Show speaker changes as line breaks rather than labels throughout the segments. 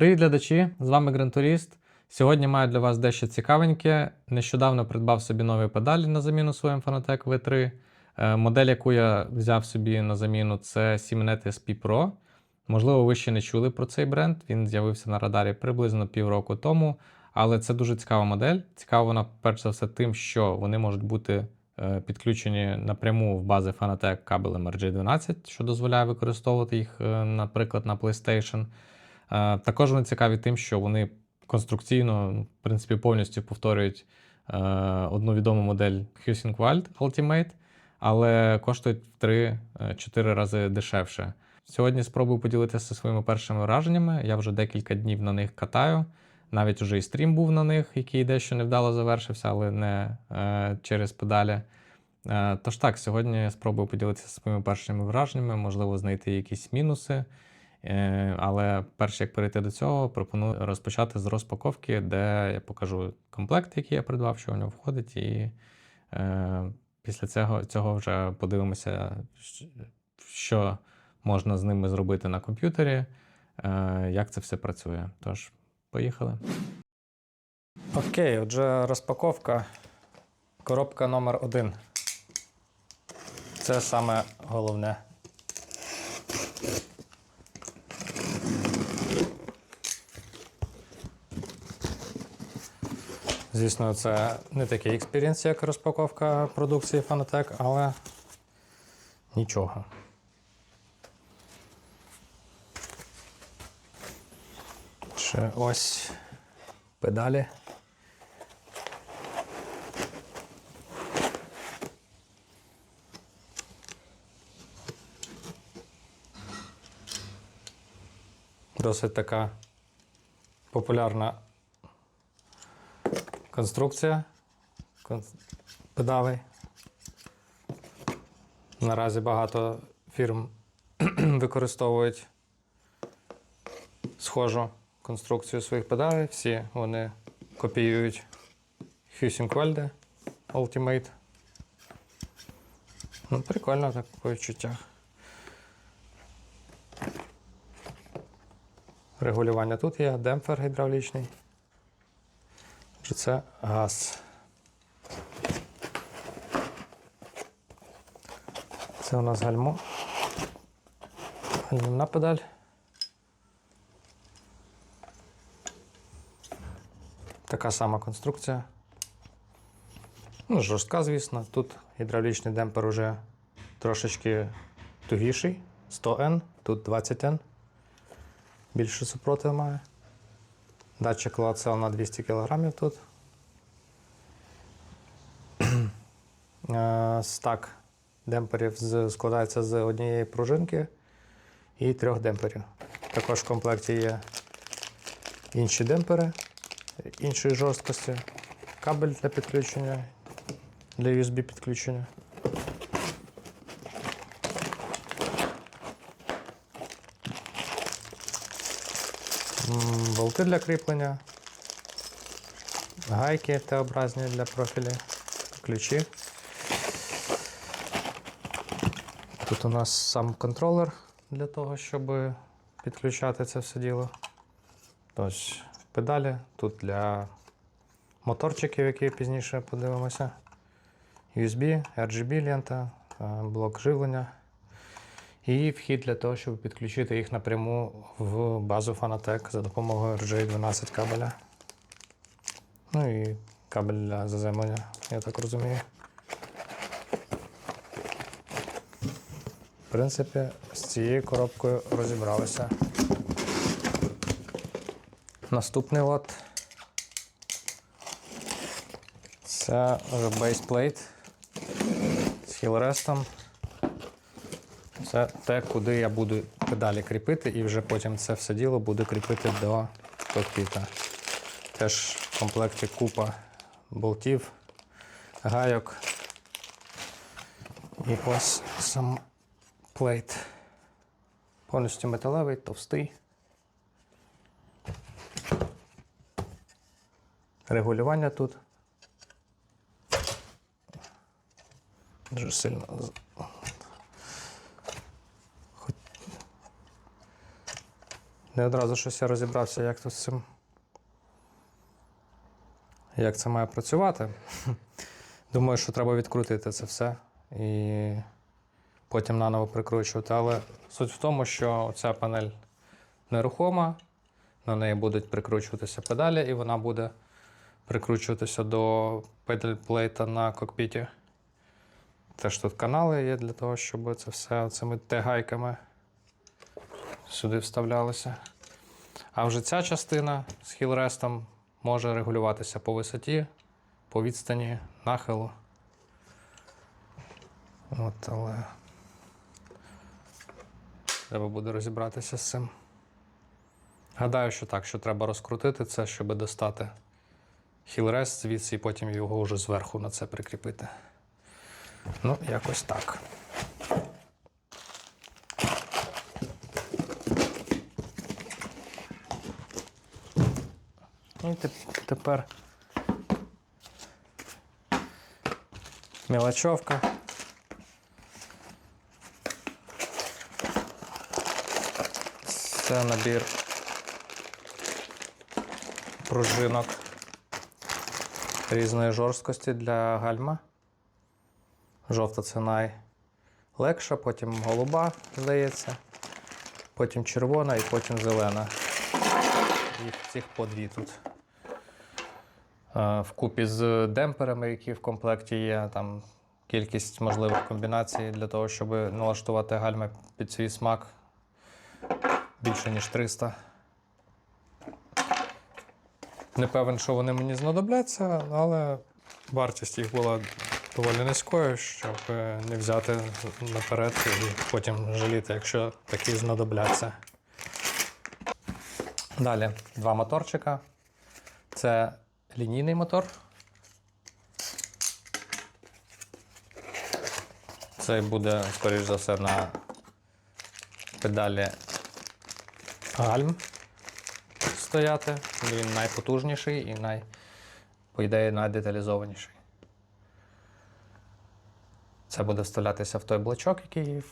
Привіт, глядачі! З вами Грантуріст. Сьогодні маю для вас дещо цікавеньке. Нещодавно придбав собі нові педалі на заміну своїм Fanatec V3. Е, Модель, яку я взяв собі на заміну, це Simnet SP Pro. Можливо, ви ще не чули про цей бренд. Він з'явився на радарі приблизно півроку тому. Але це дуже цікава модель. Цікава вона, перш за все, тим, що вони можуть бути е, підключені напряму в бази Fanatec кабелем RJ12, що дозволяє використовувати їх, е, наприклад, на PlayStation. Е, Також вони цікаві тим, що вони конструкційно, ну, в принципі, повністю повторюють е, одну відому модель Husing Ultimate, але коштують в 3-4 рази дешевше. Сьогодні спробую поділитися своїми першими враженнями. Я вже декілька днів на них катаю. Навіть уже і стрім був на них, який дещо невдало завершився, але не е, через педалі. Е, тож так, сьогодні спробую поділитися своїми першими враженнями, можливо, знайти якісь мінуси. Е, Але перш як перейти до цього, пропоную розпочати з розпаковки, де я покажу комплект, який я придбав, що в нього входить, і е, після цього, цього вже подивимося, що можна з ними зробити на комп'ютері, е, як це все працює. Тож, поїхали. Окей, отже, розпаковка. Коробка номер один. Це саме головне. Звісно, це не такий експірієнс, як розпаковка продукції Fanatec, але нічого. Ще ось педалі. Досить така популярна конструкція педалей. Наразі багато фірм використовують схожу конструкцію своїх педалей. Всі вони копіюють Husing Ultimate. Ну, прикольно так по відчуттях. Регулювання тут є, демпфер гідравлічний. Чи це газ? Це у нас гальмо. Гальмівна педаль. Така сама конструкція. Ну, жорстка, звісно. Тут гідравлічний демпер уже трошечки тугіший. 100N, тут 20N. Більше супротив має. Датчик лоацел на 200 кг тут. Е, Стак демперів складається з однієї пружинки і трьох демперів. Також в комплекті є інші демпери іншої жорсткості, кабель для підключення, для USB підключення. Болти для кріплення, гайки Т-образні для профілі, ключі. Тут у нас сам контролер для того, щоб підключати це все діло. Ось педалі тут для моторчиків, які пізніше подивимося. USB, RGB лента, е, блок живлення. І вхід для того, щоб підключити їх напряму в базу Fanatec за допомогою RJ12 кабеля. Ну і кабель для заземлення, я так розумію. В принципі, з цією коробкою розібралися. Наступний лот. Це вже бейсплейт з хілрестом. Це те, куди я буду педалі кріпити, і вже потім це все діло буду кріпити до кокпіта. Теж в комплекті купа болтів, гайок. І ось сам плейт. Повністю металевий, товстий. Регулювання тут. Дуже сильно. з- Хоч- Не одразу щось я розібрався, як тут з цим. Як це має працювати. Думаю, що треба відкрутити це все і потім наново прикручувати. Але суть в тому, що ця панель нерухома, на неї будуть прикручуватися педалі, і вона буде прикручуватися до педаль-плейта на кокпіті. Теж тут канали є для того, щоб це все цими Т-гайками сюди вставлялося. А вже ця частина з хілрестом може регулюватися по висоті, по відстані, нахилу. От, але треба буде розібратися з цим. Гадаю, що так, що треба розкрутити це, щоб достати хілрест звідси і потім його вже зверху на це прикріпити. Ну, якось так. І тепер мілочовка. Це набір пружинок різної жорсткості для гальма. Жовта це найлегша, потім голуба, здається, потім червона і потім зелена. Їх цих по дві тут. Е, Вкупі з демперами, які в комплекті є, там кількість можливих комбінацій для того, щоб налаштувати гальма під свій смак більше, ніж 300. Не певен, що вони мені знадобляться, але вартість їх була доволі низькою, щоб е, не взяти наперед і потім жаліти, якщо такі знадобляться. Далі два моторчика. Це лінійний мотор. Цей буде, скоріш за все, на педалі гальм стояти. Він найпотужніший і най, по ідеї найдеталізованіший. Це буде вставлятися в той блочок, який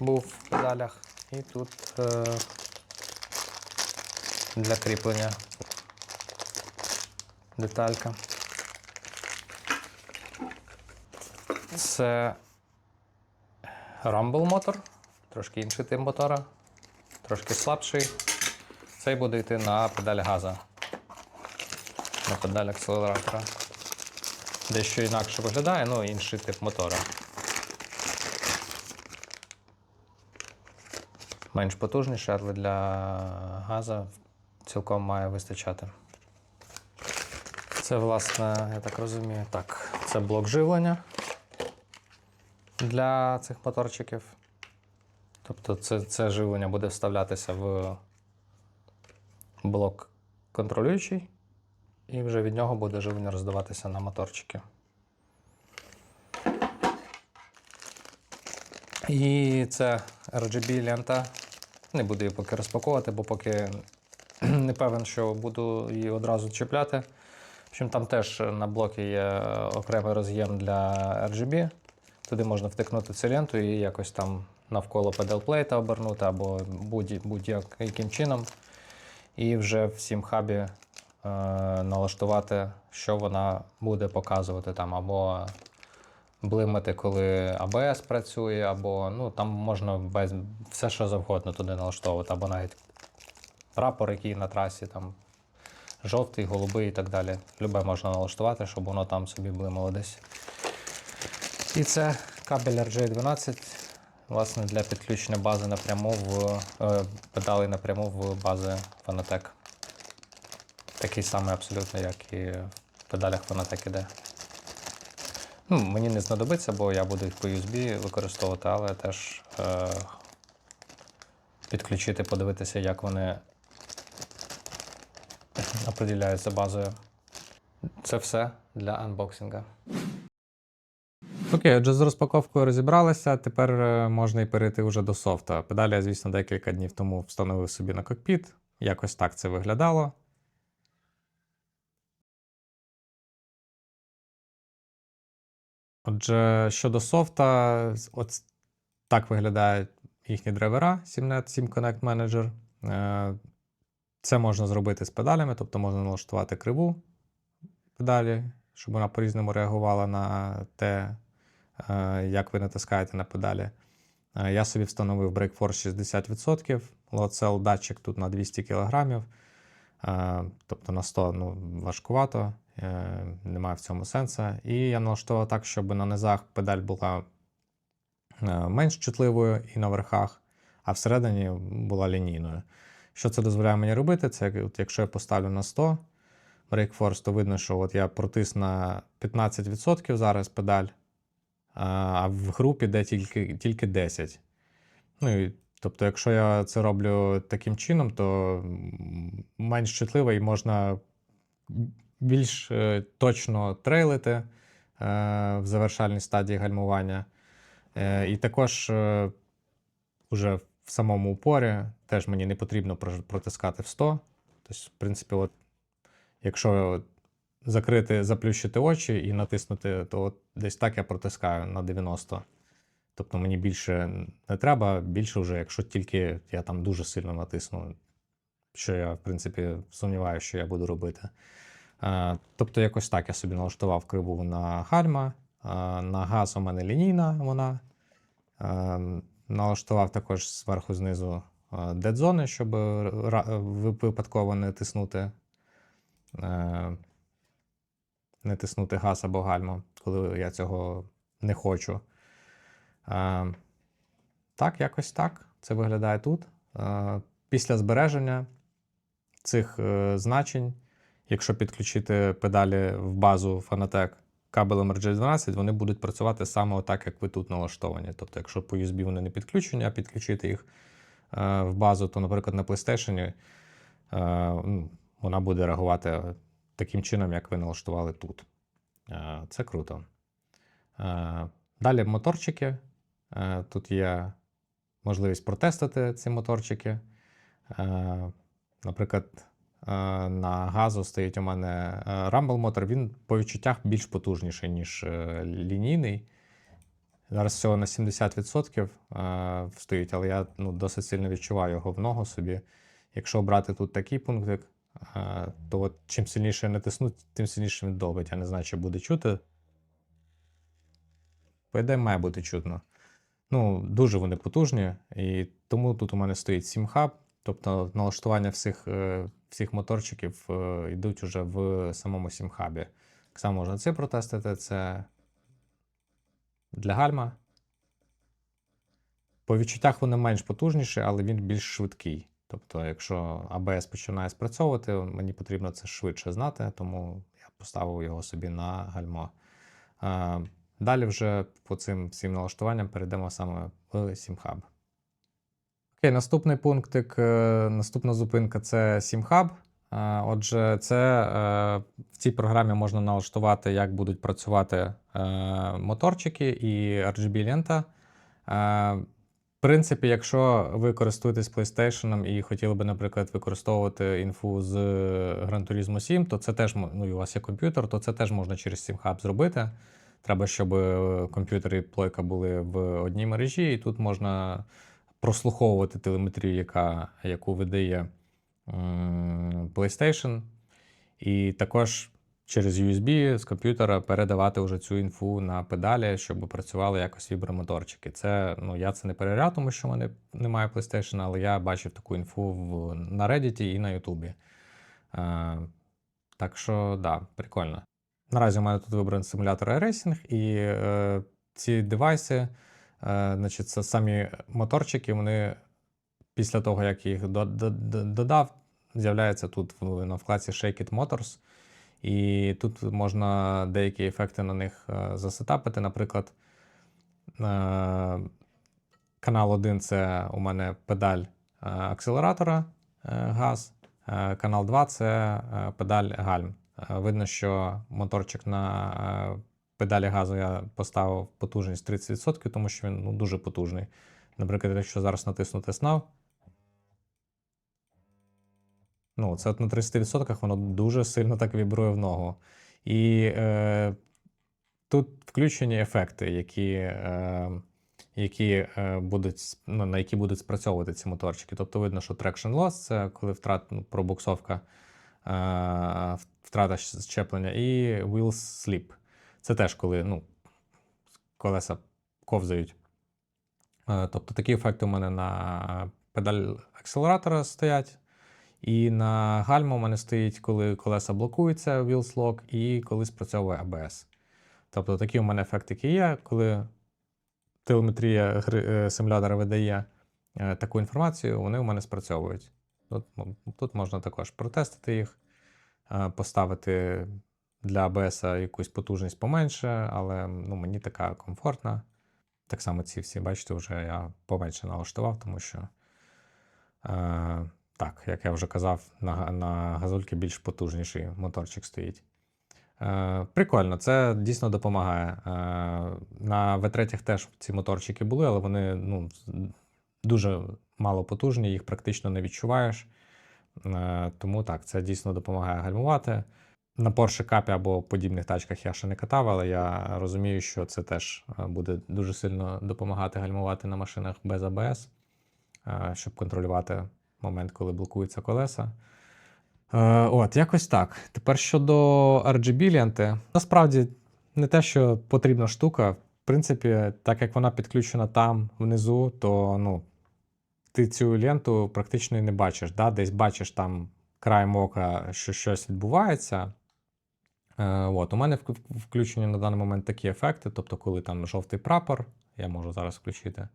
був в педалях. І тут е, для кріплення деталька. Це Rumble мотор, трошки інший тип мотора, трошки слабший. Цей буде йти на педаль газа, на педаль акселератора. Дещо інакше виглядає, ну інший тип мотора. Менш потужніше, але для газа цілком має вистачати. Це, власне, я так розумію, так, це блок живлення для цих моторчиків. Тобто це, це живлення буде вставлятися в блок контролюючий, і вже від нього буде живлення роздаватися на моторчики. І це RGB лента. Не буду її поки розпаковувати, бо поки не певен, що буду її одразу чіпляти. Общем, там теж на блокі є окремий роз'єм для RGB. Туди можна втикнути цю ленту і якось там навколо педалплейта обернути або будь- будь-яким чином. І вже в сім хабі е, налаштувати, що вона буде показувати там, або блимати, коли АБС працює, або ну, там можна без, все, що завгодно туди налаштовувати, або навіть прапор, який на трасі, там, жовтий, голубий і так далі. Любе можна налаштувати, щоб воно там собі блимало десь. І це кабель RJ12, власне, для підключення бази напряму в е, педалей напряму в бази Fanatec. Такий самий абсолютно, як і в педалях Fanatec іде. Ну, мені не знадобиться, бо я буду їх по USB використовувати, але теж е, підключити, подивитися, як вони определяються базою. Це все для анбоксинга. Окей, отже, з розпаковкою розібралися. Тепер е, можна і перейти вже до софта. Педалі я, звісно, декілька днів тому встановив собі на кокпіт. Якось так це виглядало. Отже, щодо софта, от так виглядають їхні драйвера 7net 7 Connect Manager. Е, Це можна зробити з педалями, тобто можна налаштувати криву педалі, щоб вона по-різному реагувала на те, е, як ви натискаєте на педалі. Е, Я собі встановив Breakforce 60%, Load Cell датчик тут на 200 кг, тобто на 100 ну, важкувато, е, немає в цьому сенсу. І я налаштував так, щоб на низах педаль була е, менш чутливою і на верхах, а всередині була лінійною. Що це дозволяє мені робити? Це от якщо я поставлю на 100 Breakforce, то видно, що от я протис на 15% зараз педаль, а в групі йде тільки, тільки 10. Ну, і, тобто, якщо я це роблю таким чином, то менш чутливо і можна більш е, точно трейлити е, в завершальній стадії гальмування. Е, і також уже в самому упорі теж мені не потрібно протискати в 100. Тобто, в принципі, от, якщо закрити, заплющити очі і натиснути, то от десь так я протискаю на 90. Тобто мені більше не треба, більше вже, якщо тільки я там дуже сильно натисну, що я, в принципі, сумніваюся, що я буду робити. Тобто, якось так я собі налаштував криву на гальма. На газ у мене лінійна вона. Е, Налаштував також зверху знизу дедзони, щоб випадково не тиснути, е, не тиснути газ або гальма, коли я цього не хочу. Е, Так, якось так. Це виглядає тут. Е, Після збереження цих е, значень, якщо підключити педалі в базу Fanatec кабелем RJ12, вони будуть працювати саме так, як ви тут налаштовані. Тобто, якщо по USB вони не підключені, а підключити їх е, в базу, то, наприклад, на PlayStation е, ну, вона буде реагувати таким чином, як ви налаштували тут. Е, Це круто. Далі моторчики. Тут є можливість протестити ці моторчики. Наприклад, на газу стоїть у мене е, Rumble мотор, він по відчуттях більш потужніший, ніж е, лінійний. Зараз всього на 70% е, стоїть, але я ну, досить сильно відчуваю його в ногу собі. Якщо брати тут такий пунктик, е, то от чим сильніше я натисну, тим сильніше він долбить. Я не знаю, чи буде чути. По ідеї, має бути чутно. Ну, дуже вони потужні, і тому тут у мене стоїть 7 хаб, тобто налаштування всіх, е, всіх моторчиків е, йдуть уже в самому 7 хабі. Так само можна це протестити, це для гальма. По відчуттях вони менш потужніші, але він більш швидкий. Тобто, якщо ABS починає спрацьовувати, мені потрібно це швидше знати, тому я поставив його собі на гальмо. Е, Далі вже по цим всім налаштуванням перейдемо саме в SimHub. Окей, наступний пунктик, е, наступна зупинка це SimHub. Е, Отже, це е, в цій програмі можна налаштувати, як будуть працювати моторчики і RGB-лента. В принципі, якщо ви користуєтесь PlayStation і хотіли би, наприклад, використовувати інфу з Gran Turismo 7, то це теж ну, і у вас є комп'ютер, то це теж можна через SimHub зробити. Треба, щоб комп'ютер і плойка були в одній мережі, і тут можна прослуховувати телеметрію, яка, яку видає PlayStation, і також через USB з комп'ютера передавати вже цю інфу на педалі, щоб працювали якось вібромоторчики. Це ну я це не перевіряв, тому що в мене немає PlayStation, але я бачив таку інфу в, на Reddit і на YouTube. Е, так що, да, прикольно. Наразі у мене тут вибраний симулятор iRacing, і е, ці девайси, значить, це самі моторчики, вони після того, як їх до- до- до- додав, з'являються тут на вкладці Shake It Motors. І тут можна деякі ефекти на них е, засетапити. Наприклад, е, канал 1 це у мене педаль е, акселератора е, газ, е, канал 2 це е, педаль гальм. Е, Видно, що моторчик на е, педалі газу я поставив потужність 30%, тому що він ну, дуже потужний. Наприклад, якщо зараз натиснути SNAV, ну, це от на 30% воно дуже сильно так вібрує в ногу. І е, тут включені ефекти, які, е, які е, будуть, ну, на які будуть спрацьовувати ці моторчики. Тобто видно, що traction loss це коли втрат, ну, пробуксовка, е, втрата щеплення, і wheel slip. Це теж коли ну, колеса ковзають. Е, Тобто такі ефекти у мене на педаль акселератора стоять. І на гальму у мене стоїть, коли колеса блокуються, wheels lock, і коли спрацьовує ABS. Тобто такі у мене ефектики є, коли телеметрія е, симулятора видає е, таку інформацію, вони у мене спрацьовують. Тут, тут можна також протестити їх, поставити для ABS якусь потужність поменше, але ну, мені така комфортна. Так само ці всі, бачите, вже я поменше налаштував, тому що, е, так, як я вже казав, на, на газульки більш потужніший моторчик стоїть. Е, прикольно, це дійсно допомагає. Е, на V3 теж ці моторчики були, але вони ну, дуже мало потужні, їх практично не відчуваєш. Е, тому так, це дійсно допомагає гальмувати. На Porsche Cup або подібних тачках я ще не катав, але я розумію, що це теж е, буде дуже сильно допомагати гальмувати на машинах без ABS, е, щоб контролювати момент, коли блокуються колеса. Е, От, якось так. Тепер щодо RGB ленти, насправді не те, що потрібна штука. В принципі, так як вона підключена там внизу, то ну, ти цю ленту практично і не бачиш. Да? Десь бачиш там краєм ока, що щось відбувається. Е, от, у мене вк- включені на даний момент такі ефекти, тобто, коли там жовтий прапор, я можу зараз включити,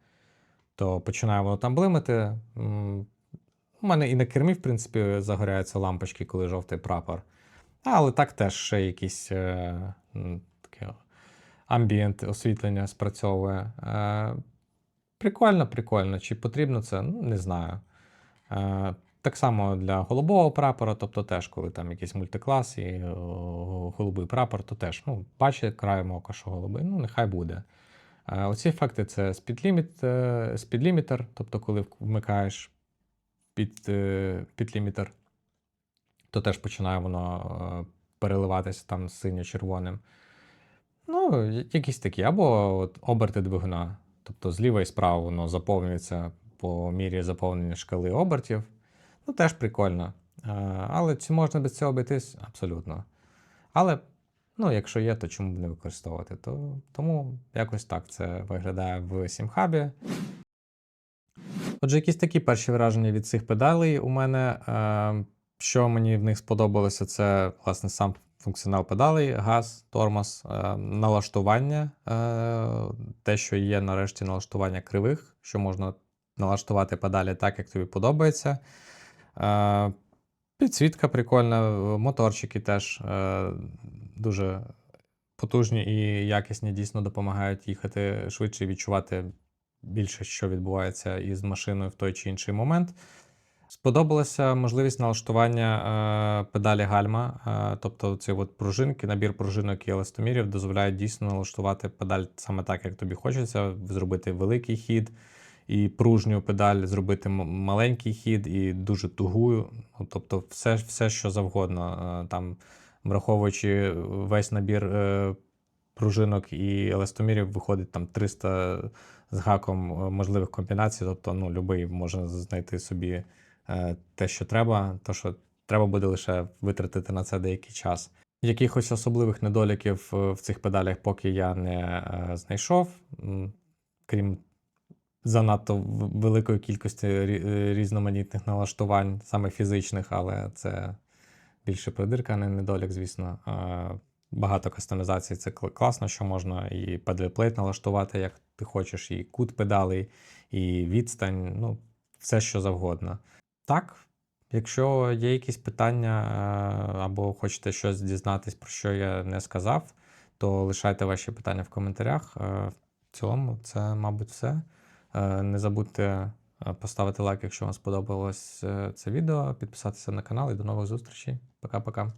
то починає воно там блимати. У мене і на кермі, в принципі, загоряються лампочки, коли жовтий прапор. Але так теж ще якісь е, таке амбієнт освітлення спрацьовує. Е, прикольно, прикольно. Чи потрібно це? Ну, не знаю. Е, так само для голубого прапора, тобто теж, коли там якийсь мультиклас і голубий прапор, то теж ну, бачить краєм ока, що голубий, ну нехай буде. Е, оці ефекти це спідліміт, е, спідлімітер, тобто коли вмикаєш під, е, підлімітер, то теж починає воно е, переливатися там синьо-червоним. Ну, якісь такі, або от оберти двигуна. Тобто зліва і справа воно заповнюється по мірі заповнення шкали обертів. Ну, теж прикольно. Е, Але чи можна без цього обійтись? Абсолютно. Але, ну, якщо є, то чому б не використовувати? То, тому якось так це виглядає в сімхабі. Отже, якісь такі перші враження від цих педалей у мене. Е, Що мені в них сподобалося, це власне сам функціонал педалей, газ, тормоз, е, налаштування, те, що є нарешті налаштування кривих, що можна налаштувати педалі так, як тобі подобається. Підсвітка прикольна, моторчики теж е, дуже потужні і якісні, дійсно допомагають їхати швидше і відчувати більше, що відбувається із машиною в той чи інший момент. Сподобалася можливість налаштування е, педалі гальма, е, тобто ці от пружинки, набір пружинок і еластомірів дозволяють дійсно налаштувати педаль саме так, як тобі хочеться, зробити великий хід і пружню педаль, зробити маленький хід і дуже тугу. Ну, тобто, все, все що завгодно. Е, Там, враховуючи весь набір е, пружинок і еластомірів, виходить там 300 з гаком е, можливих комбінацій. Тобто, ну, любий може знайти собі те, що треба, то що треба буде лише витратити на це деякий час. Якихось особливих недоліків в цих педалях поки я не знайшов, крім занадто великої кількості е, різноманітних налаштувань, саме фізичних, але це більше придирка, не недолік, звісно. Багато кастомізацій це класно, що можна і педалплейт налаштувати, як ти хочеш, і кут педалей, і відстань, ну, все що завгодно. Так, якщо є якісь питання або хочете щось дізнатись, про що я не сказав, то лишайте ваші питання в коментарях. В цілому, це, мабуть, все. Е, Не забудьте е, поставити лайк, якщо вам сподобалось е, це відео, підписатися на канал і до нових зустрічей. Пока-пока.